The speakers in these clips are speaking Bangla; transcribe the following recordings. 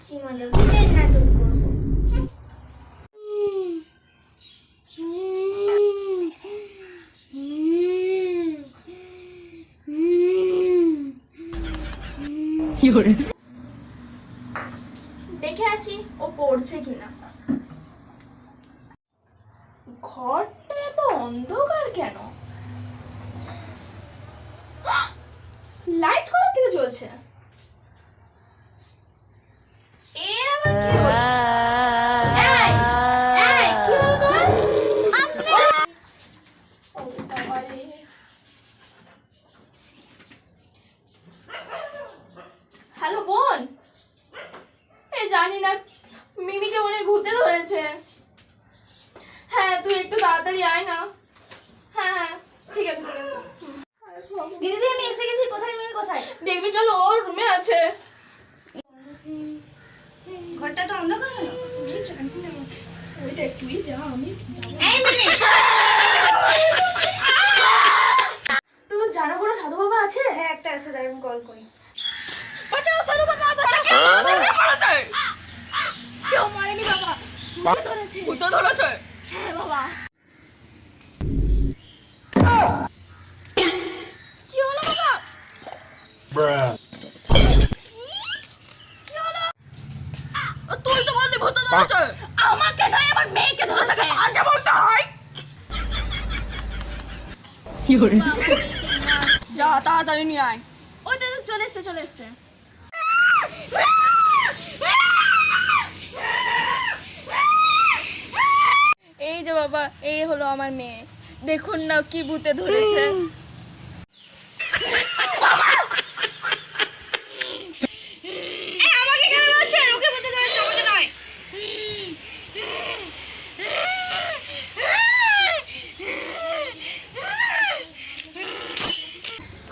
খাচ্ছি মজা নাটক করব। দেখে আসি ও পড়ছে কিনা। ঘরটা এত অন্ধকার কেন? লাইট কোথা থেকে জ্বলছে? না মিমিকে মনে ভূতে ধরেছে। হ্যাঁ তুই একটু তাড়াতাড়ি আয় না। হ্যাঁ হ্যাঁ ঠিক আছে ঠিক আছে। দিদি আমি এসে গেছি। কোথায় মিমি কোথায়? দেখবি চলো ওর রুমে আছে। ঘরটা তো অন্ধকার কেন আমি জানি না। ওই দেখ তুই যা আমি তোর জানা কোনো সাধু বাবা আছে? হ্যাঁ একটা আছে দাঁড়ান কল করি। বাঁচাও সাধু বাবা বাঁচাও। ভূতে ধরেছে হ্যাঁ বাবা? কি হলো? বাবা তুই তো বললি ভূত ধরেছে আমাকে নয় আমার মেয়েকে ধরেছে আগে বলতে হয় যা তাড়াতাড়ি নিয়ে আয়। ওই তো চলে এসছে চলে এসছে। বাবা এই হলো আমার মেয়ে। দেখুন না কি ভূতে ধরেছে।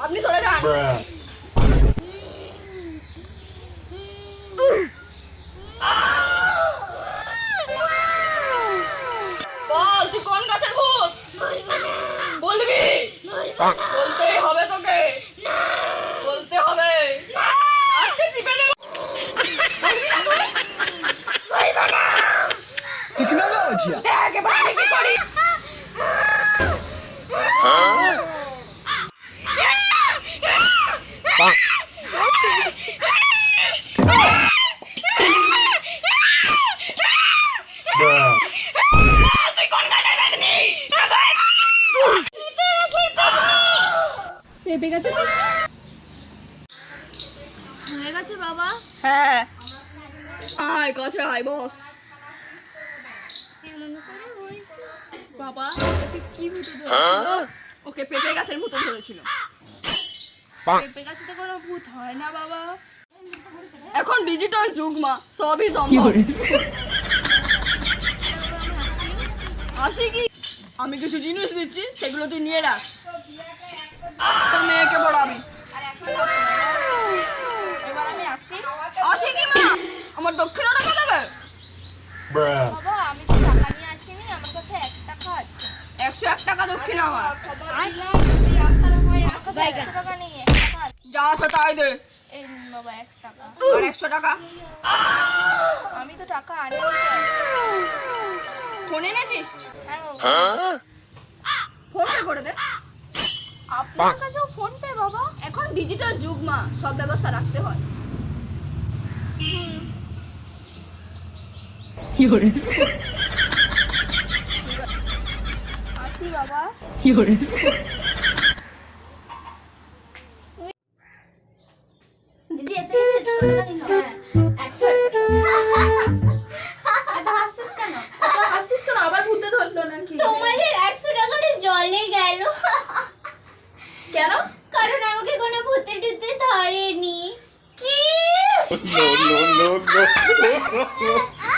আপনি চলে যান Bruh. বল তুই কোন গাছের ভূত বলবি বলতেই হবে তোকে। বলতে হবে। Tecnologia. দেখ এবার আমি কি করি Bruh. পেঁপে গেছে হয়ে গেছে বাবা। হ্যাঁ। আয় কাছে আয় বস। বাবা ওকে কি ভূতে ওকে পেঁপে গাছের ভূতে ধরেছিল। পেঁপে গাছে তো কোনো ভূত হয় না বাবা। এখন ডিজিটাল যুগ মা। সবই সম্ভব। আসি কি? আমি কিছু জিনিস দিচ্ছি সেগুলো তুই নিয়ে রাখ তোর মেয়েকে পড়াবি এবার আমি আসি আসি কি মা আমার দক্ষিণাটা কত দেবে Bruh. বাবা আমি তো টাকা নিয়ে আসিনি আমার কাছে এক টাকা আছে। একশো এক টাকা দক্ষিণ আমার। যা আছে তাই দে। বাবা এক টাকা। একশো টাকা। আমি তো টাকা আনি ফোন এনেছিস? হ্যাঁ পে করে দে। আপনার কাছেও ফোন পে বাবা? এখন ডিজিটাল যুগ মা সব ব্যবস্থা রাখতে হয়। আসি বাবা দিদি এসে হ্যাঁ একশো এত হাসছিস কেন আবার ভূতে ধরলো নাকি তোমাদের একশো টাকাটা জলে গেল কেন কারণ আমাকে কোনো ভূতে টুতে ধরেনি কি No, no, no, no.